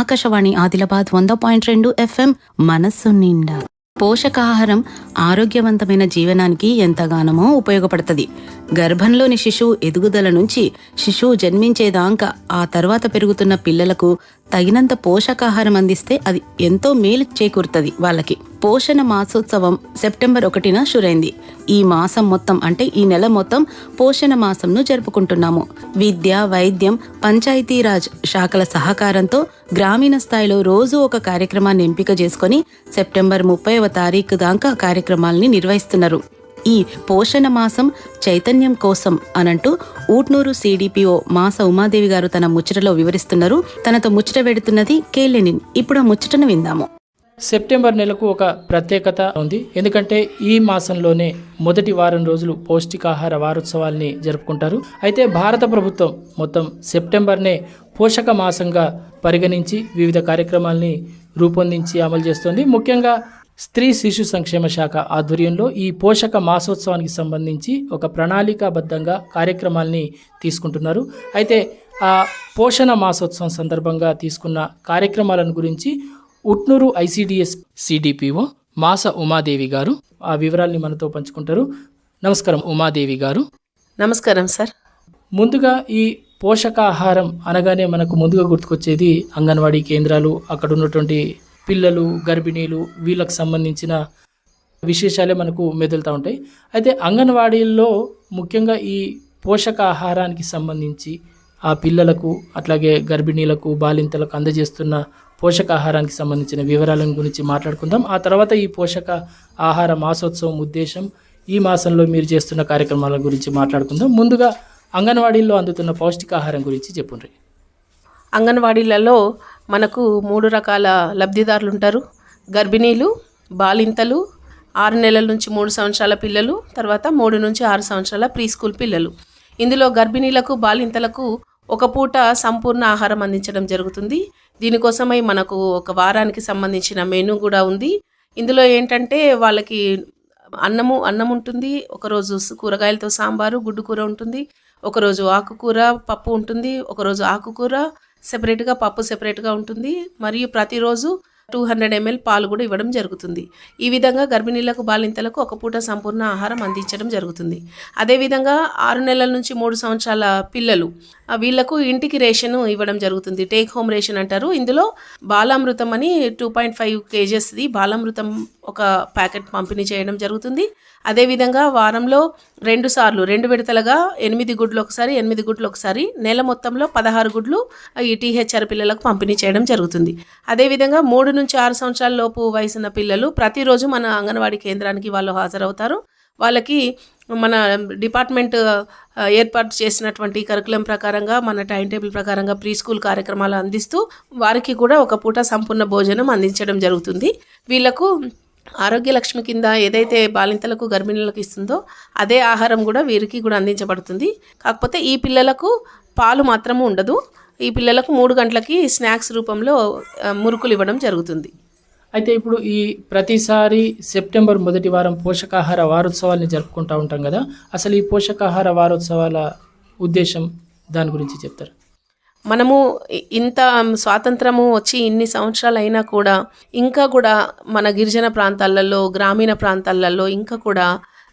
ఆకాశవాణి ఆదిలాబాద్ వంద పాయింట్ రెండు ఎఫ్ఎం మనస్సు నిండా. పోషకాహారం ఆరోగ్యవంతమైన జీవనానికి ఎంతగానో ఉపయోగపడుతుంది. గర్భంలోని శిశువు ఎదుగుదల నుంచి శిశువు జన్మించేదాకా ఆ తర్వాత పెరుగుతున్న పిల్లలకు తగినంత పోషకాహారం అందిస్తే అది ఎంతో మేలు చేకూరుతుంది వాళ్ళకి. పోషణ మాసోత్సవం సెప్టెంబర్ ఒకటిన షురైంది. ఈ మాసం మొత్తం అంటే ఈ నెల మొత్తం పోషణ మాసంను జరుపుకుంటున్నాము. విద్య వైద్యం పంచాయతీరాజ్ శాఖల సహకారంతో గ్రామీణ స్థాయిలో రోజు ఒక కార్యక్రమాన్ని ఎంపిక చేసుకొని సెప్టెంబర్ ముప్పైవ తారీఖు దాకా కార్యక్రమాల్ని నిర్వహిస్తున్నారు. ఈ పోషణ మాసం చైతన్యం కోసం అనంటూ ఊట్నూరు సిడిపిఓ మాస ఉమాదేవి గారు తన ముచ్చటలో వివరిస్తున్నారు. తనతో ముచ్చట పెడుతున్నది కేలెనిన్ ఇప్పుడు ఆ ముచ్చటను విందాము. సెప్టెంబర్ నెలకు ఒక ప్రత్యేకత ఉంది. ఎందుకంటే ఈ మాసంలోనే మొదటి వారం రోజులు పౌష్టికాహార వారోత్సవాల్ని జరుపుకుంటారు. అయితే భారత ప్రభుత్వం మొత్తం సెప్టెంబర్నే పోషక మాసంగా పరిగణించి వివిధ కార్యక్రమాల్ని రూపొందించి అమలు చేస్తుంది. ముఖ్యంగా స్త్రీ శిశు సంక్షేమ శాఖ ఆధ్వర్యంలో ఈ పోషక మాసోత్సవానికి సంబంధించి ఒక ప్రణాళికాబద్ధంగా కార్యక్రమాల్ని తీసుకుంటున్నారు. అయితే ఆ పోషణ మాసోత్సవం సందర్భంగా తీసుకున్న కార్యక్రమాలను గురించి ఉట్నూరు ఐసిడిఎస్ సిడిపిఓ మాస ఉమాదేవి గారు ఆ వివరాల్ని మనతో పంచుకుంటారు. నమస్కారం ఉమాదేవి గారు. నమస్కారం సార్. ముందుగా ఈ పోషకాహారం అనగానే మనకు ముందుగా గుర్తుకొచ్చేది అంగన్వాడీ కేంద్రాలు అక్కడ ఉన్నటువంటి పిల్లలు గర్భిణీలు వీళ్ళకి సంబంధించిన విశేషాలే మనకు మెదులుతూ ఉంటాయి. అయితే అంగన్వాడీల్లో ముఖ్యంగా ఈ పోషకాహారానికి సంబంధించి ఆ పిల్లలకు అట్లాగే గర్భిణీలకు బాలింతలకు అందజేస్తున్న పోషకాహారానికి సంబంధించిన వివరాలను గురించి మాట్లాడుకుందాం. ఆ తర్వాత ఈ పోషక ఆహార మాసోత్సవం ఉద్దేశం ఈ మాసంలో మీరు చేస్తున్న కార్యక్రమాల గురించి మాట్లాడుకుందాం. ముందుగా అంగన్వాడీల్లో అందుతున్న పౌష్టికాహారం గురించి చెప్పుండ్రీ. అంగన్వాడీలలో మనకు మూడు రకాల లబ్ధిదారులు ఉంటారు గర్భిణీలు బాలింతలు ఆరు నెలల నుంచి మూడు సంవత్సరాల పిల్లలు తర్వాత మూడు నుంచి ఆరు సంవత్సరాల ప్రీ స్కూల్ పిల్లలు. ఇందులో గర్భిణీలకు బాలింతలకు ఒక పూట సంపూర్ణ ఆహారం అందించడం జరుగుతుంది. దీనికోసమై మనకు ఒక వారానికి సంబంధించిన మెనూ కూడా ఉంది. ఇందులో ఏంటంటే వాళ్ళకి అన్నము అన్నం ఉంటుంది ఒకరోజు కూరగాయలతో సాంబారు గుడ్డు కూర ఉంటుంది ఒకరోజు ఆకుకూర పప్పు ఉంటుంది ఒకరోజు ఆకుకూర సెపరేట్గా పప్పు సెపరేట్గా ఉంటుంది. మరియు ప్రతిరోజు టూ హండ్రెడ్ ఎంఎల్ పాలు కూడా ఇవ్వడం జరుగుతుంది. ఈ విధంగా గర్భిణీలకు బాలింతలకు ఒక పూట సంపూర్ణ ఆహారం అందించడం జరుగుతుంది. అదేవిధంగా ఆరు నెలల నుంచి మూడు సంవత్సరాల పిల్లలు వీళ్ళకు వీళ్ళకు ఇంటికి రేషన్ ఇవ్వడం జరుగుతుంది. టేక్ హోమ్ రేషన్ అంటారు. ఇందులో బాలామృతం అని టూ పాయింట్ ఫైవ్ కేజెస్ది బాలామృతం ఒక ప్యాకెట్ పంపిణీ చేయడం జరుగుతుంది. అదేవిధంగా వారంలో రెండు సార్లు రెండు విడతలుగా ఎనిమిది గుడ్లు ఒకసారి ఎనిమిది గుడ్లు ఒకసారి నెల మొత్తంలో పదహారు గుడ్లు ఈ టీహెచ్ఆర్ పిల్లలకు పంపిణీ చేయడం జరుగుతుంది. అదేవిధంగా మూడు నుంచి ఆరు సంవత్సరాల లోపు వయసున్న పిల్లలు ప్రతిరోజు మన అంగన్వాడీ కేంద్రానికి వాళ్ళు హాజరవుతారు. వాళ్ళకి మన డిపార్ట్మెంట్ ఏర్పాటు చేసినటువంటి కరికులం ప్రకారంగా మన టైం టేబుల్ ప్రకారంగా ప్రీ స్కూల్ కార్యక్రమాలు అందిస్తూ వారికి కూడా ఒక పూట సంపూర్ణ భోజనం అందించడం జరుగుతుంది. వీళ్ళకు ఆరోగ్య లక్ష్మి కింద ఏదైతే బాలింతలకు గర్భిణులకు ఇస్తుందో అదే ఆహారం కూడా వీరికి కూడా అందించబడుతుంది. కాకపోతే ఈ పిల్లలకు పాలు మాత్రము ఉండదు. ఈ పిల్లలకు మూడు గంటలకి స్నాక్స్ రూపంలో మురుకులు ఇవ్వడం జరుగుతుంది. అయితే ఇప్పుడు ఈ ప్రతిసారి సెప్టెంబర్ మొదటి వారం పోషకాహార వారోత్సవాల్ని జరుపుకుంటూ ఉంటాం కదా. అసలు ఈ పోషకాహార వారోత్సవాల ఉద్దేశం దాని గురించి చెప్తారు? మనము ఇంత స్వాతంత్రము వచ్చి ఇన్ని సంవత్సరాలు అయినా కూడా ఇంకా కూడా మన గిరిజన ప్రాంతాలలో గ్రామీణ ప్రాంతాలలో ఇంకా కూడా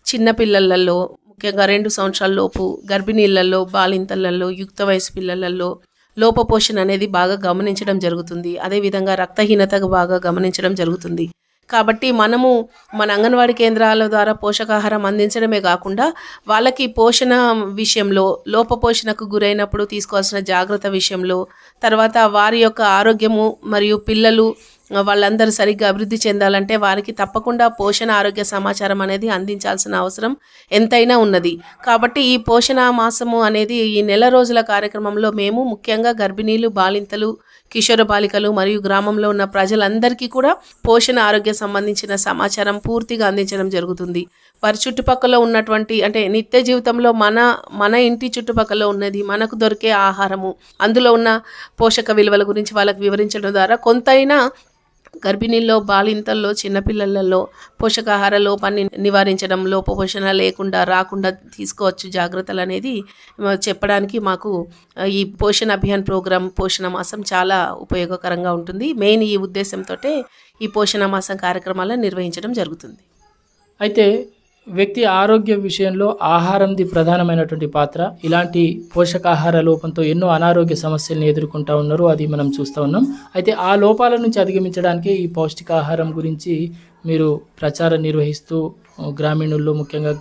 చిన్నపిల్లలలో ముఖ్యంగా రెండు సంవత్సరాల లోపు గర్భిణీలలో బాలింతలలో యుక్త వయసు పిల్లలలో లోపపోషణ అనేది బాగా గమనించడం జరుగుతుంది. అదేవిధంగా రక్తహీనత బాగా గమనించడం జరుగుతుంది. కాబట్టి మనము మన అంగన్వాడీ కేంద్రాల ద్వారా పోషకాహారం అందించడమే కాకుండా వాళ్ళకి పోషణ విషయంలో లోపపోషణకు గురైనప్పుడు తీసుకోవాల్సిన జాగ్రత్త విషయంలో తర్వాత వారి యొక్క ఆరోగ్యము మరియు పిల్లలు వాళ్ళందరూ సరిగ్గా అభివృద్ధి చెందాలంటే వారికి తప్పకుండా పోషణ ఆరోగ్య సమాచారం అనేది అందించాల్సిన అవసరం ఎంతైనా ఉన్నది. కాబట్టి ఈ పోషణ మాసము అనేది ఈ నెల రోజుల కార్యక్రమంలో మేము ముఖ్యంగా గర్భిణీలు బాలింతలు కిషోర బాలికలు మరియు గ్రామంలో ఉన్న ప్రజలందరికీ కూడా పోషణ ఆరోగ్య సంబంధించిన సమాచారం పూర్తిగా అందించడం జరుగుతుంది. వారి చుట్టుపక్కల ఉన్నటువంటి అంటే నిత్య జీవితంలో మన మన ఇంటి చుట్టుపక్కల ఉన్నది మనకు దొరికే ఆహారము అందులో ఉన్న పోషక విలువల గురించి వాళ్ళకి వివరించడం ద్వారా కొంతైనా గర్భిణీల్లో బాలింతల్లో చిన్నపిల్లలలో పోషకాహార లోపాన్ని నివారించడం లోపపోషణ లేకుండా రాకుండా తీసుకోవచ్చు జాగ్రత్తలు అనేది చెప్పడానికి మాకు ఈ పోషణ అభియాన్ ప్రోగ్రాం పోషణ మాసం చాలా ఉపయోగకరంగా ఉంటుంది. మెయిన్ ఈ ఉద్దేశంతో ఈ పోషణ మాసం కార్యక్రమాలను నిర్వహించడం జరుగుతుంది. అయితే వ్యక్తి ఆరోగ్య విషయంలో ఆహారంది ప్రధానమైనటువంటి పాత్ర. ఇలాంటి పోషకాహార లోపంతో ఎన్నో అనారోగ్య సమస్యలను ఎదుర్కొంటూ ఉన్నారు. అది మనం చూస్తూ ఉన్నాం. అయితే ఆ లోపాల నుంచి అధిగమించడానికి ఈ పౌష్టికాహారం గురించి మీరు ప్రచారం నిర్వహిస్తూ గ్రామీణుల్లో ముఖ్యంగా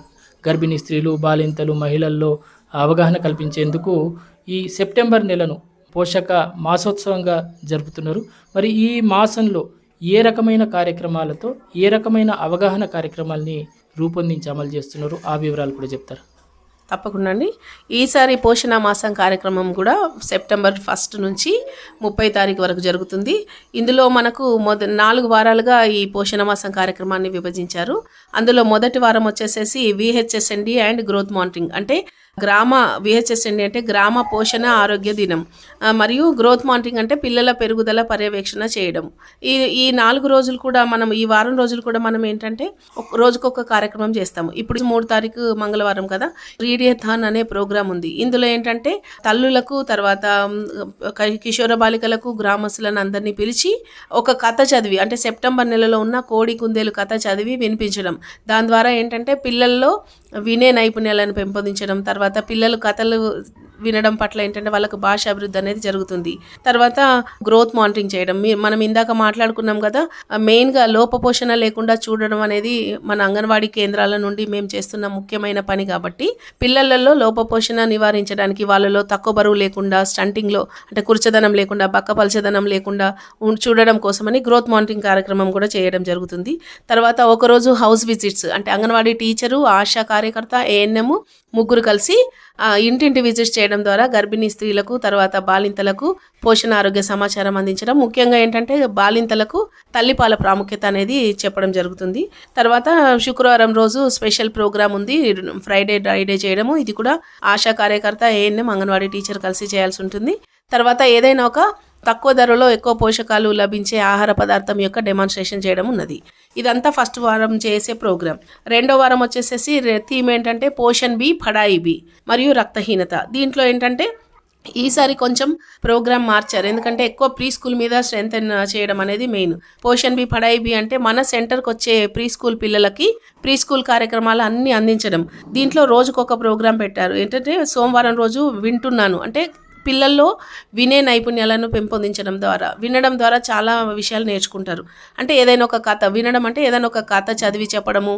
గర్భిణీ స్త్రీలు బాలింతలు మహిళల్లో అవగాహన కల్పించేందుకు ఈ సెప్టెంబర్ నెలను పోషక మాసోత్సవంగా జరుపుతున్నారు. మరి ఈ మాసంలో ఏ రకమైన కార్యక్రమాలతో ఏ రకమైన అవగాహన కార్యక్రమాల్ని రూపొందించి అమలు చేస్తున్నారు. ఆ వివరాలు కూడా చెప్తారు. తప్పకుండా అండి. ఈసారి పోషణ మాసం కార్యక్రమం కూడా సెప్టెంబర్ ఫస్ట్ నుంచి ముప్పై తారీఖు వరకు జరుగుతుంది. ఇందులో మనకు మొద నాలుగు వారాలుగా ఈ పోషణ మాసం కార్యక్రమాన్ని విభజించారు. అందులో మొదటి వారం వచ్చేసేసి విహెచ్ఎస్ఎండి అండ్ గ్రోత్ మానిటరింగ్. అంటే గ్రామ విహెచ్ఎస్ఎండి అంటే గ్రామ పోషణ ఆరోగ్య దినం. మరియు గ్రోత్ మానిటరింగ్ అంటే పిల్లల పెరుగుదల పర్యవేక్షణ చేయడం. ఈ ఈ నాలుగు రోజులు కూడా మనం ఈ వారం రోజులు కూడా మనం ఏంటంటే ఒక రోజుకొక కార్యక్రమం చేస్తాము. ఇప్పుడు మూడు తారీఖు మంగళవారం కదా రీడియథాన్ అనే ప్రోగ్రాం ఉంది. ఇందులో ఏంటంటే తల్లులకు తర్వాత కిషోర బాలికలకు గ్రామస్తులను అందరినీ పిలిచి ఒక కథ చదివి అంటే సెప్టెంబర్ నెలలో ఉన్న కోడి కుందేలు కథ చదివి వినిపించడం. దాని ద్వారా ఏంటంటే పిల్లల్లో వినే నైపుణ్యాలను పెంపొందించడం తర్వాత పిల్లలు కథలు వినడం పట్ల ఏంటంటే వాళ్ళకు భాష అభివృద్ధి అనేది జరుగుతుంది. తర్వాత గ్రోత్ మానిటరింగ్ చేయడం. మనం ఇందాక మాట్లాడుకున్నాం కదా మెయిన్గా లోపపోషణ లేకుండా చూడడం అనేది మన అంగన్వాడీ కేంద్రాల నుండి మేము చేస్తున్న ముఖ్యమైన పని కాబట్టి పిల్లలలో లోపపోషణ నివారించడానికి వాళ్ళలో తక్కువ బరువు లేకుండా స్టంటింగ్లో అంటే కుర్చదనం లేకుండా బక్కపలచదనం లేకుండా ఉం- చూడడం కోసమని గ్రోత్ మానిటరింగ్ కార్యక్రమం కూడా చేయడం జరుగుతుంది. తర్వాత ఒకరోజు హౌస్ విజిట్స్ అంటే అంగన్వాడీ టీచరు ఆశా కార్యకర్త ఏఎన్ఎం ముగ్గురు కలిసి ఇంటింటి విజిట్ చేయడం ద్వారా గర్భిణీ స్త్రీలకు తర్వాత బాలింతలకు పోషణ ఆరోగ్య సమాచారం అందించడం. ముఖ్యంగా ఏంటంటే బాలింతలకు తల్లిపాల ప్రాముఖ్యత అనేది చెప్పడం జరుగుతుంది. తర్వాత శుక్రవారం రోజు స్పెషల్ ప్రోగ్రామ్ ఉంది. ఫ్రైడే డ్రైడే చేయడము. ఇది కూడా ఆశా కార్యకర్త ఏఎన్ఎం అంగన్వాడీ టీచర్ కలిసి చేయాల్సి ఉంటుంది. తర్వాత ఏదైనా ఒక తక్కువ ధరలో ఎక్కువ పోషకాలు లభించే ఆహార పదార్థం యొక్క డెమాన్స్ట్రేషన్ చేయడం ఉన్నది. ఇదంతా ఫస్ట్ వారం చేసే ప్రోగ్రామ్ రెండో వారం వచ్చేసేసి థీమ్ ఏంటంటే పోషన్ బి పడాయి బి మరియు రక్తహీనత. దీంట్లో ఏంటంటే ఈసారి కొంచెం ప్రోగ్రామ్ మార్చారు. ఎందుకంటే ఎక్కువ ప్రీ స్కూల్ మీద స్ట్రెంగ్ చేయడం అనేది మెయిన్ పోషన్ బి పడాయి బి అంటే మన సెంటర్కి వచ్చే ప్రీ స్కూల్ పిల్లలకి ప్రీ స్కూల్ కార్యక్రమాలు అన్నీ అందించడం. దీంట్లో రోజుకొక ప్రోగ్రాం పెట్టారు. ఏంటంటే సోమవారం రోజు వింటున్నాను. అంటే పిల్లల్లో వినే నైపుణ్యాలను పెంపొందించడం ద్వారా వినడం ద్వారా చాలా విషయాలు నేర్చుకుంటారు. అంటే ఏదైనా ఒక కథ వినడం అంటే ఏదైనా ఒక కథ చదివి చెప్పడము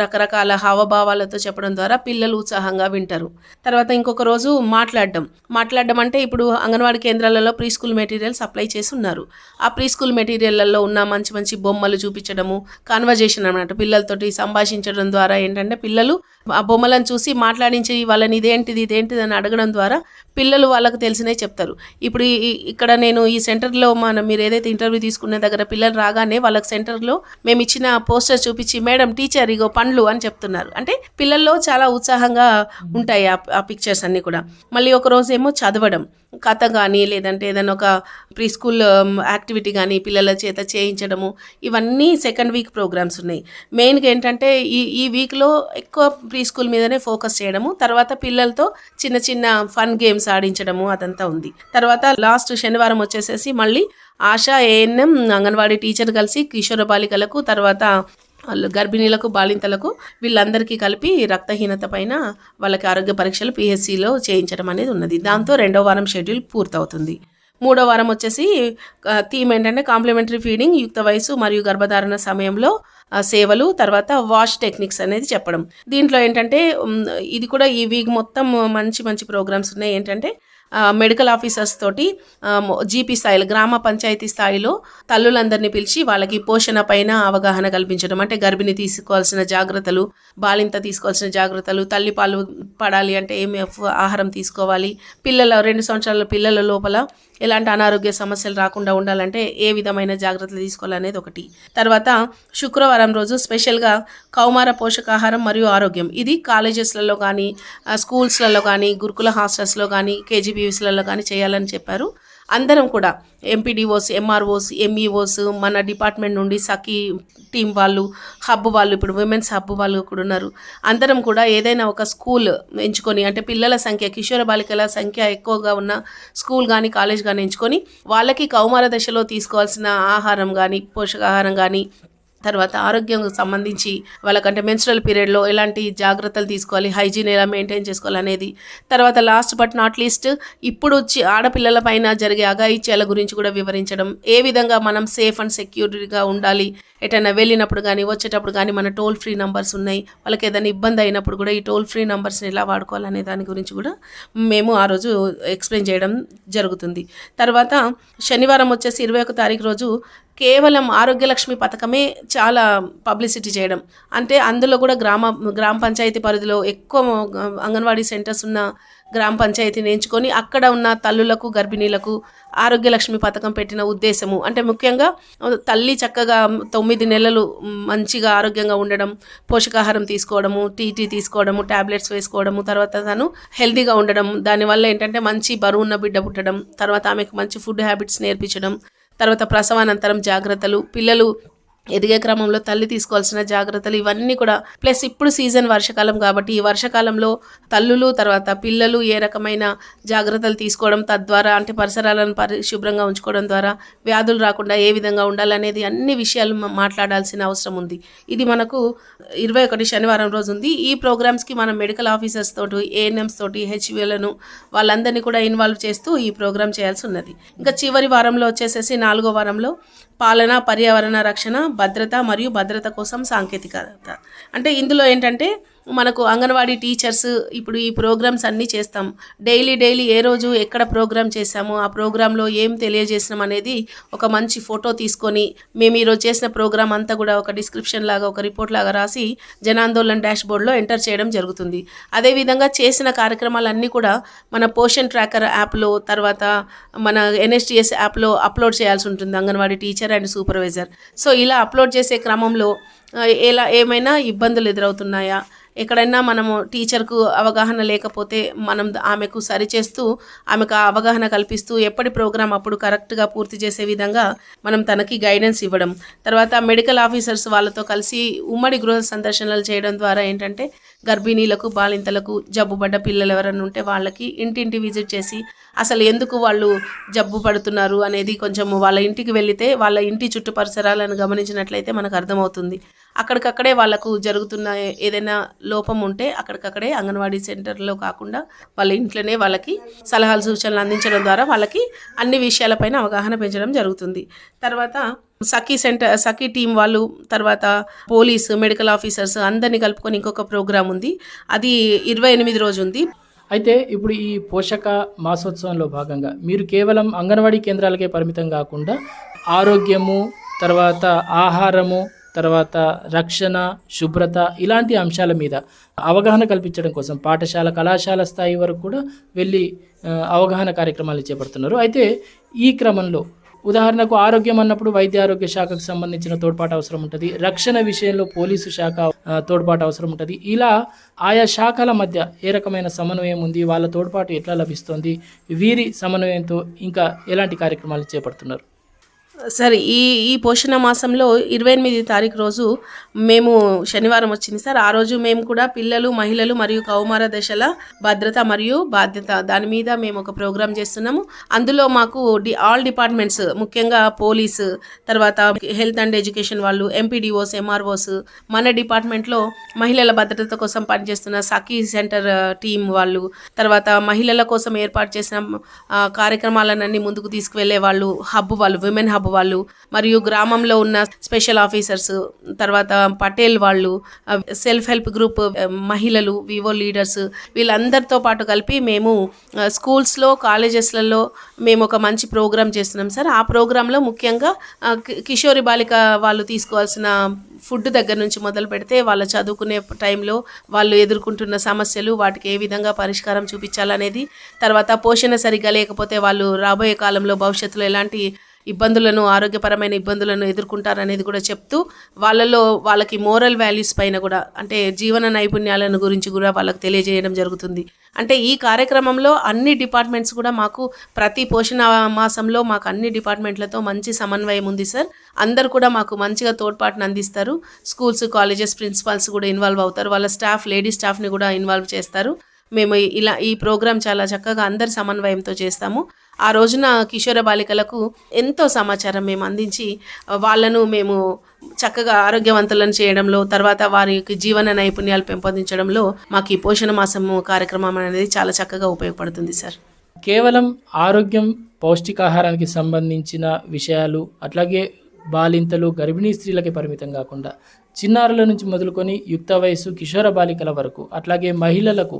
రకరకాల హావభావాలతో చెప్పడం ద్వారా పిల్లలు ఉత్సాహంగా వింటారు. తర్వాత ఇంకొక రోజు మాట్లాడడం. మాట్లాడడం అంటే ఇప్పుడు అంగన్వాడీ కేంద్రాలలో ప్రీ స్కూల్ మెటీరియల్ సప్లై చేసి ఉన్నారు ఆ ప్రీ స్కూల్ మెటీరియల్లలో ఉన్న మంచి మంచి బొమ్మలు చూపించడము కాన్వర్జేషన్ అనమాట పిల్లలతోటి సంభాషించడం ద్వారా ఏంటంటే పిల్లలు ఆ బొమ్మలను చూసి మాట్లాడించి వాళ్ళని ఇదేంటిది ఇదేంటిది అని అడగడం ద్వారా పిల్లలు వాళ్ళకు తెలిసినవి చెప్తారు. ఇప్పుడు ఈ- ఇక్కడ నేను ఈ సెంటర్లో మన మీరు ఏదైతే ఇంటర్వ్యూ తీసుకునే దగ్గర పిల్లలు రాగానే వాళ్ళకి సెంటర్లో మేము ఇచ్చిన పోస్టర్ చూపించి మేడం టీచర్ ఇగో పండ్లు అని చెప్తున్నారు. అంటే పిల్లల్లో చాలా ఉత్సాహంగా ఉంటాయి ఆ ఆ పిక్చర్స్ అన్నీ కూడా. మళ్ళీ ఒక రోజు ఏమో చదవడం. కథ కానీ లేదంటే ఏదైనా ఒక ప్రీ స్కూల్ యాక్టివిటీ కానీ పిల్లల చేత చేయించడము. ఇవన్నీ సెకండ్ వీక్ ప్రోగ్రామ్స్ ఉన్నాయి. మెయిన్గా ఏంటంటే ఈ ఈ వీక్లో ఎక్కువ ప్రీ స్కూల్ మీదనే ఫోకస్ చేయడము. తర్వాత పిల్లలతో చిన్న చిన్న ఫన్ గేమ్స్ ఆడించడము. అదంతా ఉంది. తర్వాత లాస్ట్ శనివారం వచ్చేసేసి మళ్ళీ ఆశా ఏఎన్ఎం అంగన్వాడీ టీచర్ కలిసి కిషోర బాలికలకు తర్వాత వాళ్ళు గర్భిణీలకు బాలింతలకు వీళ్ళందరికీ కలిపి రక్తహీనత పైన వాళ్ళకి ఆరోగ్య పరీక్షలు పిహెచ్సిలో చేయించడం అనేది ఉన్నది. దాంతో రెండో వారం షెడ్యూల్ పూర్తవుతుంది. మూడో వారం వచ్చేసి థీమ్ ఏంటంటే కాంప్లిమెంటరీ ఫీడింగ్ యుక్త వయసు మరియు గర్భధారణ సమయంలో సేవలు తర్వాత వాష్ టెక్నిక్స్ అనేది చెప్పడం. దీంట్లో ఏంటంటే ఇది కూడా ఈ వీక్ మొత్తం మంచి మంచి ప్రోగ్రామ్స్ ఉన్నాయి. ఏంటంటే మెడికల్ ఆఫీసర్స్ తోటి జీపీ స్థాయిలో గ్రామ పంచాయతీ స్థాయిలో తల్లులందరినీ పిలిచి వాళ్ళకి పోషణ పైన అవగాహన కల్పించడం. అంటే గర్భిణి తీసుకోవాల్సిన జాగ్రత్తలు బాలింత తీసుకోవాల్సిన జాగ్రత్తలు తల్లి పాలు పడాలి అంటే ఏమి ఆహారం తీసుకోవాలి. పిల్లల రెండు సంవత్సరాల పిల్లల లోపల ఎలాంటి అనారోగ్య సమస్యలు రాకుండా ఉండాలంటే ఏ విధమైన జాగ్రత్తలు తీసుకోవాలనేది ఒకటి. తర్వాత శుక్రవారం రోజు స్పెషల్గా కౌమార పోషకాహారం మరియు ఆరోగ్యం. ఇది కాలేజెస్లలో కానీ స్కూల్స్లలో కానీ గురుకుల హాస్టల్స్లో కానీ కేజీబీవీస్లలో కానీ చేయాలని చెప్పారు. అందరం కూడా ఎంపీడీఓస్ ఎంఆర్ఓస్ ఎంఈఓస్ మన డిపార్ట్మెంట్ నుండి సఖీ టీం వాళ్ళు హబ్ వాళ్ళు ఇప్పుడు ఉమెన్స్ హబ్ వాళ్ళు కూడా ఉన్నారు. అందరం కూడా ఏదైనా ఒక స్కూల్ ఎంచుకొని అంటే పిల్లల సంఖ్య కిషోర బాలికల సంఖ్య ఎక్కువగా ఉన్న స్కూల్ కానీ కాలేజ్ కానీ ఎంచుకొని వాళ్ళకి కౌమార దశలో తీసుకోవాల్సిన ఆహారం కానీ పోషకాహారం కానీ తర్వాత ఆరోగ్యం సంబంధించి వాళ్ళకంటే మెన్స్ట్రల్ పీరియడ్లో ఎలాంటి జాగ్రత్తలు తీసుకోవాలి హైజీన్ ఎలా మెయింటైన్ చేసుకోవాలి అనేది తర్వాత లాస్ట్ బట్ నాట్ లీస్ట్ ఇప్పుడు వచ్చి ఆడపిల్లల పైన జరిగే అఘాయిత్యాల గురించి కూడా వివరించడం. ఏ విధంగా మనం సేఫ్ అండ్ సెక్యూర్గా ఉండాలి? ఎటైనా వెళ్ళినప్పుడు కానీ వచ్చేటప్పుడు కానీ మన టోల్ ఫ్రీ నంబర్స్ ఉన్నాయి. వాళ్ళకి ఏదైనా ఇబ్బంది అయినప్పుడు కూడా ఈ టోల్ ఫ్రీ నంబర్స్ని ఎలా వాడుకోవాలనే దాని గురించి కూడా మేము ఆ రోజు ఎక్స్ప్లెయిన్ చేయడం జరుగుతుంది. తర్వాత శనివారం వచ్చేసి ఇరవై ఒక తారీఖు రోజు కేవలం ఆరోగ్యలక్ష్మి పథకమే చాలా పబ్లిసిటీ చేయడం. అంటే అందులో కూడా గ్రామ గ్రామ పంచాయతీ పరిధిలో ఎక్కువ అంగన్వాడీ సెంటర్స్ ఉన్న గ్రామ పంచాయతీని ఎంచుకొని అక్కడ ఉన్న తల్లులకు గర్భిణీలకు ఆరోగ్యలక్ష్మి పథకం పెట్టిన ఉద్దేశము. అంటే ముఖ్యంగా తల్లి చక్కగా తొమ్మిది నెలలు మంచిగా ఆరోగ్యంగా ఉండడం పోషకాహారం తీసుకోవడము టీటీ తీసుకోవడము టాబ్లెట్స్ వేసుకోవడము తర్వాత తను హెల్తీగా ఉండడం. దానివల్ల ఏంటంటే మంచి బరువు ఉన్న బిడ్డ పుట్టడం తర్వాత ఆమెకు మంచి ఫుడ్ హ్యాబిట్స్ నేర్పించడం తర్వాత ప్రసవానంతరం జాగ్రత్తలు పిల్లలు ఎదిగే క్రమంలో తల్లి తీసుకోవాల్సిన జాగ్రత్తలు ఇవన్నీ కూడా ప్లస్ ఇప్పుడు సీజన్ వర్షాకాలం కాబట్టి ఈ వర్షాకాలంలో తల్లులు తర్వాత పిల్లలు ఏ రకమైన జాగ్రత్తలు తీసుకోవడం తద్వారా అంటే పరిసరాలను పరిశుభ్రంగా ఉంచుకోవడం ద్వారా వ్యాధులు రాకుండా ఏ విధంగా ఉండాలనేది అన్ని విషయాలు మాట్లాడాల్సిన అవసరం ఉంది. ఇది మనకు ఇరవై ఒకటి శనివారం రోజు ఉంది. ఈ ప్రోగ్రామ్స్కి మనం మెడికల్ ఆఫీసర్స్ తోటి ఏఎన్ఎంస్ తోటి హెచ్విలను వాళ్ళందరినీ కూడా ఇన్వాల్వ్ చేస్తూ ఈ ప్రోగ్రామ్ చేయాల్సి ఉన్నది. ఇంకా చివరి వారంలో వచ్చేసేసి నాలుగో వారంలో పాలన పర్యావరణ రక్షణ భద్రత మరియు భద్రత కోసం సాంకేతికత. అంటే ఇందులో ఏంటంటే మనకు అంగన్వాడీ టీచర్స్ ఇప్పుడు ఈ ప్రోగ్రామ్స్ అన్నీ చేస్తాం. డైలీ డైలీ ఏ రోజు ఎక్కడ ప్రోగ్రామ్ చేసామో ఆ ప్రోగ్రాంలో ఏం తెలియజేసినాం అనేది ఒక మంచి ఫోటో తీసుకొని మేము ఈరోజు చేసిన ప్రోగ్రామ్ అంతా కూడా ఒక డిస్క్రిప్షన్ లాగా ఒక రిపోర్ట్ లాగా రాసి జనాందోళన్ డాష్ బోర్డ్లో ఎంటర్ చేయడం జరుగుతుంది. అదేవిధంగా చేసిన కార్యక్రమాలన్నీ కూడా మన పోషన్ ట్రాకర్ యాప్లో తర్వాత మన ఎన్ఎస్టిఎస్ యాప్లో అప్లోడ్ చేయాల్సి ఉంటుంది Anganwadi teacher and supervisor. So ఇలా అప్లోడ్ చేసే క్రమంలో ఎలా ఏమైనా ఇబ్బందులు ఎదురవుతున్నాయా? ఎక్కడైనా మనము టీచర్కు అవగాహన లేకపోతే మనం ఆమెకు సరిచేస్తూ ఆమెకు అవగాహన కల్పిస్తూ ఎప్పటి ప్రోగ్రాం అప్పుడు కరెక్ట్గా పూర్తి చేసే విధంగా మనం తనకి గైడెన్స్ ఇవ్వడం. తర్వాత మెడికల్ ఆఫీసర్స్ వాళ్ళతో కలిసి ఉమ్మడి గృహ సందర్శనలు చేయడం ద్వారా ఏంటంటే గర్భిణీలకు బాలింతలకు జబ్బుపడ్డ పిల్లలు ఎవరైనా ఉంటే వాళ్ళకి ఇంటింటి విజిట్ చేసి అసలు ఎందుకు వాళ్ళు జబ్బు పడుతున్నారు అనేది కొంచెం వాళ్ళ ఇంటికి వెళితే వాళ్ళ ఇంటి చుట్టూ పరిసరాలను గమనించినట్లయితే మనకు అర్థమవుతుంది. అక్కడికక్కడే వాళ్ళకు జరుగుతున్న ఏదైనా లోపం ఉంటే అక్కడికక్కడే అంగన్వాడీ సెంటర్లో కాకుండా వాళ్ళ ఇంట్లోనే వాళ్ళకి సలహాలు సూచనలు అందించడం ద్వారా వాళ్ళకి అన్ని విషయాలపైన అవగాహన పెంచడం జరుగుతుంది. తర్వాత సఖీ సెంటర్ సఖీ టీం వాళ్ళు తర్వాత పోలీసు మెడికల్ ఆఫీసర్స్ అందరినీ కలుపుకొని ఇంకొక ప్రోగ్రామ్ ఉంది. అది ఇరవై ఎనిమిది రోజు ఉంది. అయితే ఇప్పుడు ఈ పోషక మాసోత్సవంలో భాగంగా మీరు కేవలం అంగన్వాడీ కేంద్రాలకే పరిమితం కాకుండా ఆరోగ్యము తర్వాత ఆహారము తర్వాత రక్షణ శుభ్రత ఇలాంటి అంశాల మీద అవగాహన కల్పించడం కోసం పాఠశాల కళాశాల స్థాయి వరకు కూడా వెళ్ళి అవగాహన కార్యక్రమాలు చేపడుతున్నారు. అయితే ఈ క్రమంలో ఉదాహరణకు ఆరోగ్యం అన్నప్పుడు వైద్య ఆరోగ్య శాఖకు సంబంధించిన తోడ్పాటు అవసరం ఉంటుంది. రక్షణ విషయంలో పోలీసు శాఖ తోడ్పాటు అవసరం ఉంటుంది. ఇలా ఆయా శాఖల మధ్య ఏ రకమైన సమన్వయం ఉంది? వాళ్ళ తోడ్పాటు ఎట్లా లభిస్తుంది? వీరి సమన్వయంతో ఇంకా ఎలాంటి కార్యక్రమాలు చేపడుతున్నారు? సార్ ఈ ఈ పోషణ మాసంలో ఇరవై ఎనిమిది తారీఖు రోజు మేము శనివారం వచ్చింది సార్. ఆ రోజు మేము కూడా పిల్లలు మహిళలు మరియు కౌమార దశల భద్రత మరియు బాధ్యత దాని మీద మేము ఒక ప్రోగ్రామ్ చేస్తున్నాము. అందులో మాకు డి ఆల్ డిపార్ట్మెంట్స్ ముఖ్యంగా పోలీసు తర్వాత హెల్త్ అండ్ ఎడ్యుకేషన్ వాళ్ళు ఎంపీడీఓస్ ఎంఆర్ఓస్ మన డిపార్ట్మెంట్లో మహిళల భద్రత కోసం పనిచేస్తున్న సఖీ సెంటర్ టీం వాళ్ళు తర్వాత మహిళల కోసం ఏర్పాటు చేసిన కార్యక్రమాలన్నీ ముందుకు తీసుకువెళ్ళే వాళ్ళు హబ్ వాళ్ళు విమెన్ హబ్ వాళ్ళు. మరియు గ్రామంలో ఉన్న స్పెషల్ ఆఫీసర్స్ తర్వాత పటేల్ వాళ్ళు సెల్ఫ్ హెల్ప్ గ్రూప్ మహిళలు వివో లీడర్స్ వీళ్ళందరితో పాటు కలిపి మేము స్కూల్స్లో కాలేజెస్లలో మేము ఒక మంచి ప్రోగ్రామ్ చేస్తున్నాం సార్. ఆ ప్రోగ్రాంలో ముఖ్యంగా కి- కిషోరి బాలిక వాళ్ళు తీసుకోవాల్సిన ఫుడ్ దగ్గర నుంచి మొదలు పెడితే వాళ్ళ చదువుకునే టైంలో వాళ్ళు ఎదుర్కొంటున్న సమస్యలు వాటికి ఏ విధంగా పరిష్కారం చూపించాలనేది తర్వాత పోషణ సరిగ్గా లేకపోతే వాళ్ళు రాబోయే కాలంలో భవిష్యత్తులో ఎలాంటి ఇబ్బందులను ఆరోగ్యపరమైన ఇబ్బందులను ఎదుర్కొంటారనేది కూడా చెప్తూ వాళ్ళలో వాళ్ళకి మోరల్ వాల్యూస్ పైన కూడా అంటే జీవన నైపుణ్యాలను గురించి కూడా వాళ్ళకి తెలియజేయడం జరుగుతుంది. అంటే ఈ కార్యక్రమంలో అన్ని డిపార్ట్మెంట్స్ కూడా మాకు ప్రతి పోషణ మాసంలో మాకు అన్ని డిపార్ట్మెంట్లతో మంచి సమన్వయం ఉంది సార్. అందరు కూడా మాకు మంచిగా తోడ్పాటును అందిస్తారు. స్కూల్స్ కాలేజెస్ ప్రిన్సిపాల్స్ కూడా ఇన్వాల్వ్ అవుతారు. వాళ్ళ స్టాఫ్ లేడీ స్టాఫ్ని కూడా ఇన్వాల్వ్ చేస్తారు. మేము ఇలా ఈ ప్రోగ్రాం చాలా చక్కగా అందరి సమన్వయంతో చేస్తాము. ఆ రోజున కిషోర బాలికలకు ఎంతో సమాచారం మేము అందించి వాళ్ళను మేము చక్కగా ఆరోగ్యవంతులను చేయడంలో తర్వాత వారికి జీవన నైపుణ్యాలు పెంపొందించడంలో మాకు ఈ పోషణ మాసము కార్యక్రమం అనేది చాలా చక్కగా ఉపయోగపడుతుంది సార్. కేవలం ఆరోగ్యం పౌష్టికాహారానికి సంబంధించిన విషయాలు అట్లాగే బాలింతలు గర్భిణీ స్త్రీలకి పరిమితం కాకుండా చిన్నారుల నుంచి మొదలుకొని యుక్త వయసు కిషోర బాలికల వరకు అట్లాగే మహిళలకు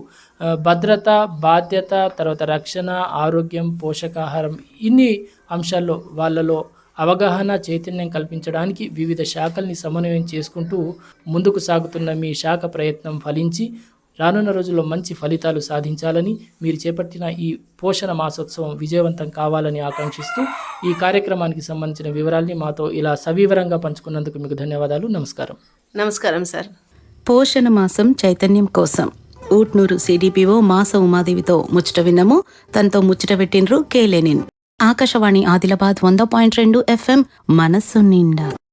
భద్రత బాధ్యత తర్వాత రక్షణ ఆరోగ్యం పోషకాహారం ఇన్ని అంశాల్లో వాళ్ళలో అవగాహన చైతన్యం కల్పించడానికి వివిధ శాఖల్ని సమన్వయం చేసుకుంటూ ముందుకు సాగుతున్న మీ శాఖ ప్రయత్నం ఫలించి రానున్న రోజుల్లో మంచి ఫలితాలు సాధించాలని మీరు చేపట్టిన ఈ పోషణ మాసోత్సవం విజయవంతం కావాలని ఆకాంక్షిస్తూ ఈ కార్యక్రమానికి సంబంధించిన వివరాల్ని మాతో ఇలా సవివరంగా పంచుకున్నందుకు మీకు ధన్యవాదాలు. నమస్కారం. నమస్కారం సార్. పోషణ మాసం చైతన్యం కోసం ఊట్నూరు సిడిపిఓ మాస ఉమాదేవితో ముచ్చట విన్నాము. తనతో ముచ్చట పెట్టిండ్రు కే లెనిన్. ఆకాశవాణి ఆదిలాబాద్ వంద పాయింట్ రెండు ఎఫ్ఎం మనస్సు నిండా.